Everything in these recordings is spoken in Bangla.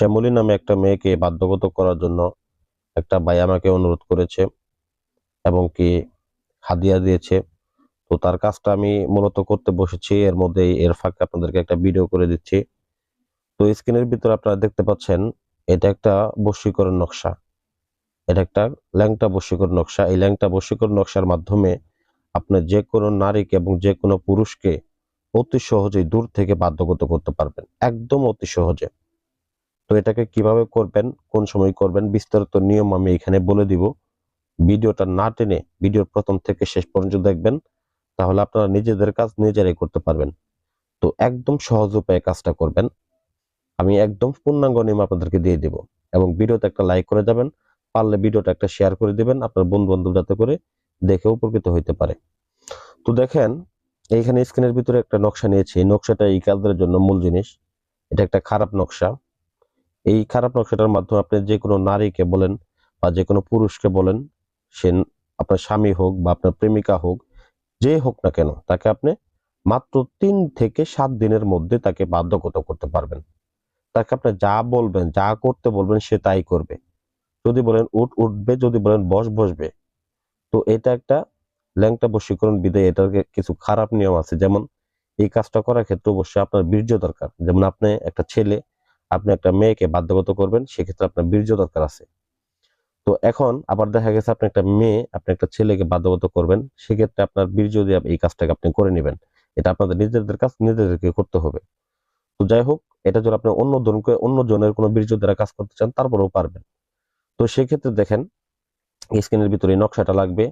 শ্যামলী নামে একটা মেয়েকে বাধ্যগত করার জন্য একটা ভাই আমাকে অনুরোধ করেছে এবং কি হাদিয়া দিয়েছে। তো তার কাজটা আমি মূলত করতে বসেছি। এর মধ্যে এর ফাঁকে আপনাদেরকে একটা ভিডিও করে দিচ্ছি। তো স্ক্রিনের ভিতরে আপনারা দেখতে পাচ্ছেন, এটা একটা বশীকরণ নকশা। এটা একটা ল্যাংটা বশীকরণ নকশা। এই ল্যাংটা বশীকরণ নকশার মাধ্যমে আপনি যে কোনো নারীকে এবং যে কোনো পুরুষকে অতি সহজেই দূর থেকে বাধ্যগত করতে পারবেন। একদম অতি সহজে। তো এটাকে কীভাবে করবেন, কোন সময় করবেন, বিস্তারিত নিয়ম আমি এখানে বলে দিব। ভিডিওটা না টেনে ভিডিওর প্রথম থেকে শেষ পর্যন্ত দেখবেন, তাহলে আপনারা নিজেদের কাজ নিজেরাই করতে পারবেন। তো একদম সহজ উপায়ে কাজটা করবেন। আমি একদম পূর্ণাঙ্গ নিয়ম আপনাদেরকে দিয়ে দিব এবং ভিডিওতে একটা লাইক করে যাবেন, পারলে ভিডিওটা একটা শেয়ার করে দিবেন, আপনার বন্ধু বান্ধব যাতে করে দেখে উপকৃত হইতে পারে। তো দেখেন, এইখানে স্ক্রিনের ভিতরে একটা নকশা নিয়েছি। নকশাটা এই কাজের জন্য মূল জিনিস। এটা একটা খারাপ নকশা। এই খারাপ নকশাটার মাধ্যমে আপনি যে কোনো নারীকে বলেন বা যে কোনো পুরুষকে বলেন, সে আপনার স্বামী হোক বা আপনার প্রেমিকা হোক, যে হোক না কেন, তাকে আপনি মাত্র তিন থেকে সাত দিনের মধ্যে তাকে বাধ্যগত করতে পারবেন। তাকে আপনি যা বলবেন, যা করতে বলবেন, সে তাই করবে। যদি বলেন উঠ, উঠবে, যদি বলেন বস, বসবে, তো এটা একটা ল্যাংটা বশীকরণ বিধে এটার কিছু খারাপ নিয়ম আছে। যেমন এই কাজটা করার ক্ষেত্রে অবশ্যই আপনার বীর্য দরকার। যেমন আপনি একটা ছেলে আপনি একটা মেয়েকে বাধ্যগত করবেন, সেক্ষেত্রে আপনার বীর্য দরকার আছে। তো এখন আবার দেখা গেছে আপনি একটা মেয়ে, আপনি একটা ছেলেকে বাধ্যগত করবেন, সেক্ষেত্রে আপনার বীর্য দিয়ে এই কাজটাকে আপনি করে নেবেন। এটা আপনাদের নিজেদের কাজ, নিজেদেরকে করতে হবে। তো যাই হোক, এটা যদি আপনি অন্য জনকে অন্য জনের কোনো বীর্য দ্বারা কাজ করতে চান, তারপরেও পারবেন। তো সেক্ষেত্রে দেখেন স্ক্রিনের ভিতরে নকশাটা লাগবে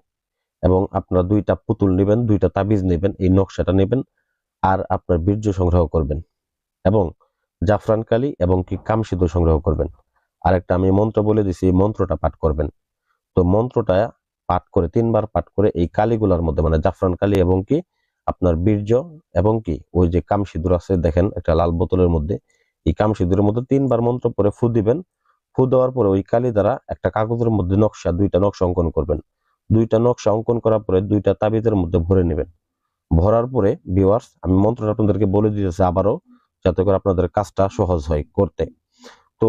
এবং আপনারা দুইটা পুতুল নেবেন, দুইটা তাবিজ নেবেন, এই নকশাটা নেবেন, আর আপনার বীর্য সংগ্রহ করবেন। এবং জাফরান কালি এবং কি কামসিদ্ধ সংগ্রহ করবেন। আর একটা আমি মন্ত্র বলে দিছি, এই মন্ত্রটা পাঠ করবেন। তো মন্ত্রটা পাঠ করে, তিনবার পাঠ করে এই কালিগুলার মধ্যে মানে জাফরান কালি এবং কি আপনার বীর্য এবং কি ওই যে কাম আছে, দেখেন একটা লাল বোতলের মধ্যে, এই কাম মধ্যে তিনবার মন্ত্র পরে ফু দিবেন। ফু দেওয়ার পরে ওই কালি দ্বারা একটা কাগজের মধ্যে নকশা, দুইটা নকশা অঙ্কন করবেন। দুইটা নকশা অঙ্কন করার পরে দুইটা তাবিজের মধ্যে ভরে নেবেন। ভরার পরে ভিওয়ার্স আমি মন্ত্রটা আপনাদেরকে বলে দিতেছি আবারও। যাতে করে আপনাদের কাজটা সহজ হয় করতে। তো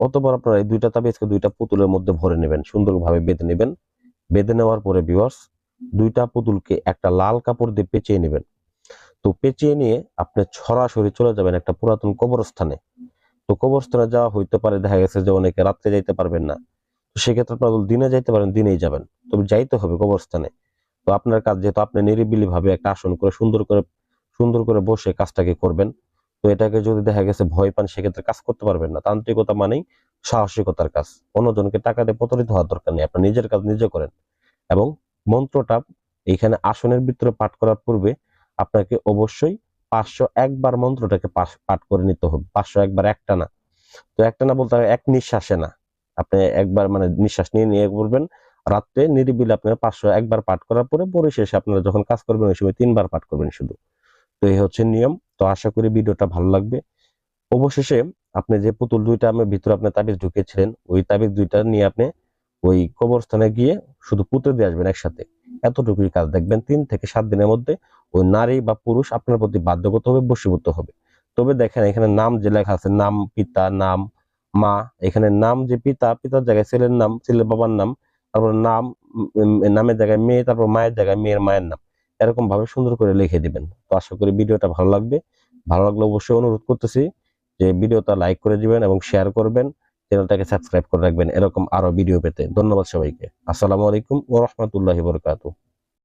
অতবার আপনারা এই দুইটা তাবিজকে দুইটা পুতুলের মধ্যে ভরে নেবেন, সুন্দরভাবে বেঁধে নেবেন। বেঁধে নেওয়ার পরে ভিওয়ার্স দুইটা পুতুলকে একটা লাল কাপড় দিয়ে পেঁচিয়ে নেবেন। তো পেঁচিয়ে নিয়ে আপনি সরাসরি চলে যাবেন একটা পুরাতন কবরস্থানে। তো কবরস্থানে যাওয়া হইতে পারে, দেখা গেছে যে অনেকে রাত্রে যাইতে পারবেন না। তো সেক্ষেত্রে আপনার দিনে যাইতে পারেন, দিনেই যাবেন। তবে যাইতে হবে কবরস্থানে। তো আপনার কাজ যেহেতু আপনি নিরিবিলি ভাবে একটা আসন করে সুন্দর করে সুন্দর করে বসে কাজটাকে করবেন। তো এটাকে যদি দেখা গেছে ভয় পান, সেক্ষেত্রে কাজ করতে পারবেন না। তান্ত্রিকতা মানেই সাহসিকতার কাজ। অন্যজনকে টাকা দিয়ে প্রতারিত হওয়ার দরকার নেই। আপনার নিজের কাজ নিজে করেন। এবং মন্ত্রটা এইখানে আসনের ভিতরে পাঠ করার পূর্বে আপনাকে অবশ্যই পাঁচশো একবার মন্ত্রটাকে পাঠ করে নিতে হবে। পাঁচশো একবার একটা না। তো একটা না বলতে এক নিঃশ্বাসে না। আপনি একবার মানে নিঃশ্বাস নিয়ে নিয়ে করবেন রাত্রে নিরিবিলি আপনার পাঁচশো একবার পাঠ করার পরে পরিশেষে আপনারা যখন কাজ করবেন, ওই সময় তিনবার পাঠ করবেন শুধু। তো এই হচ্ছে নিয়ম। তো আশা করি ভিডিওটা ভালো লাগবে। অবশেষে আপনি যে পুতুল দুইটা আমি ভিতরে আপনি তাবিজ ঢুকিয়েছিলেন ওই তাবিজ দুইটা নিয়ে আপনি ওই কবরস্থানে গিয়ে শুধু পুঁতে দিয়ে আসবেন একসাথে। এতটুকুই কাজ। দেখবেন তিন থেকে সাত দিনের মধ্যে ওই নারী বা পুরুষ আপনার প্রতি বাধ্যগত হবে, বশীভূত হবে। তবে দেখেন, এখানে নাম যে লেখা আছে, নাম পিতা, নাম মা, এখানে নাম যে পিতা, পিতার জায়গায় ছেলের নাম, ছেলের বাবার নাম, তারপর নাম নামের জায়গায় মেয়ে, তারপর মায়ের জায়গায় মেয়ের, মায়ের নাম। এরকম ভাবে সুন্দর করে লিখে দিবেন। তো আশা করি ভিডিওটা ভালো লাগবে। ভালো লাগলে অবশ্যই অনুরোধ করতেছি যে ভিডিওটা লাইক করে দিবেন এবং শেয়ার করবেন, চ্যানেলটাকে সাবস্ক্রাইব করে রাখবেন। এরকম আরও ভিডিও পেতে। ধন্যবাদ সবাইকে। আসসালামু আলাইকুম ও রহমতুল্লাহ বরকাতু